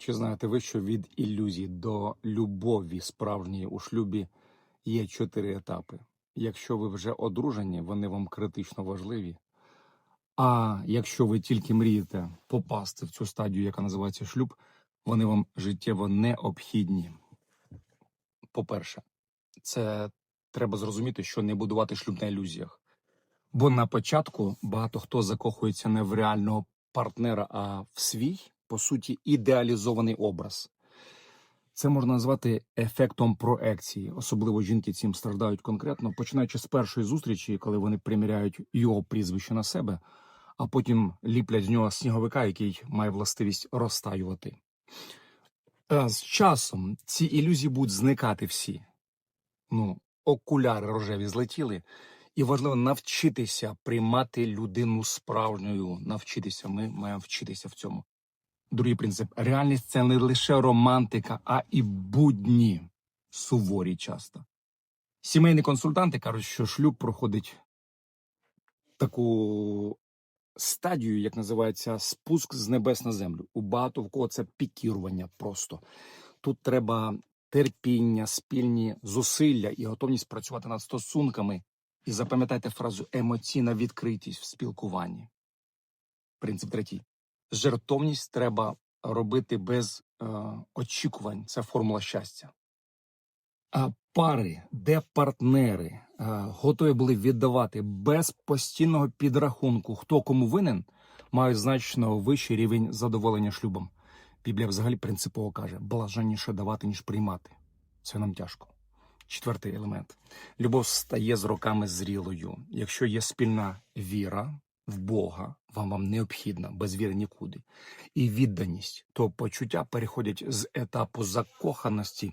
Чи знаєте ви, що від ілюзій до любові справжньої у шлюбі є чотири етапи? Якщо ви вже одружені, вони вам критично важливі. А якщо ви тільки мрієте попасти в цю стадію, яка називається шлюб, вони вам життєво необхідні. По-перше, це треба зрозуміти, що не будувати шлюб на ілюзіях. Бо на початку багато хто закохується не в реального партнера, а в свій, по суті, ідеалізований образ. Це можна назвати ефектом проекції. Особливо жінки цим страждають конкретно, починаючи з першої зустрічі, коли вони приміряють його прізвище на себе, а потім ліплять з нього сніговика, який має властивість розтаювати. Е, З часом ці ілюзії будуть зникати всі. Ну, окуляри рожеві злетіли, і важливо навчитися приймати людину справжньою. Навчитися. Ми маємо вчитися в цьому. Другий принцип: реальність це не лише романтика, а і будні суворі часто. Сімейні консультанти кажуть, що шлюб проходить таку стадію, як називається спуск з небес на землю. У багато в кого це пікірування просто. Тут треба терпіння, спільні зусилля і готовність працювати над стосунками. І запам'ятайте фразу емоційна відкритість в спілкуванні. Принцип третій. Жертовність треба робити без е, очікувань. Це формула щастя. А пари, де партнери е, готові були віддавати без постійного підрахунку, хто кому винен, мають значно вищий рівень задоволення шлюбом. Біблія взагалі принципово каже: блаженніше давати, ніж приймати. Це нам тяжко. Четвертий елемент. Любов стає з роками зрілою. Якщо є спільна віра в Бога, вам вам необхідна, без віри нікуди. І відданість, то почуття переходять з етапу закоханості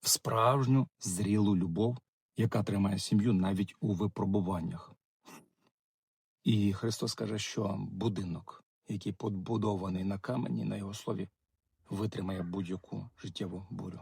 в справжню зрілу любов, яка тримає сім'ю навіть у випробуваннях. І Христос каже, що будинок, який побудований на камені, на його слові, витримає будь-яку життєву бурю.